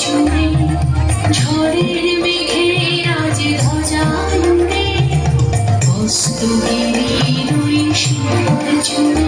ছুটে ঝড়ের মেঘে আজ ধ্বজা উড়ে অস্তগিরি রুই সুন্দর ছুটে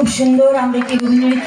খুব সুন্দর আমরা একটি রবীন্দ্র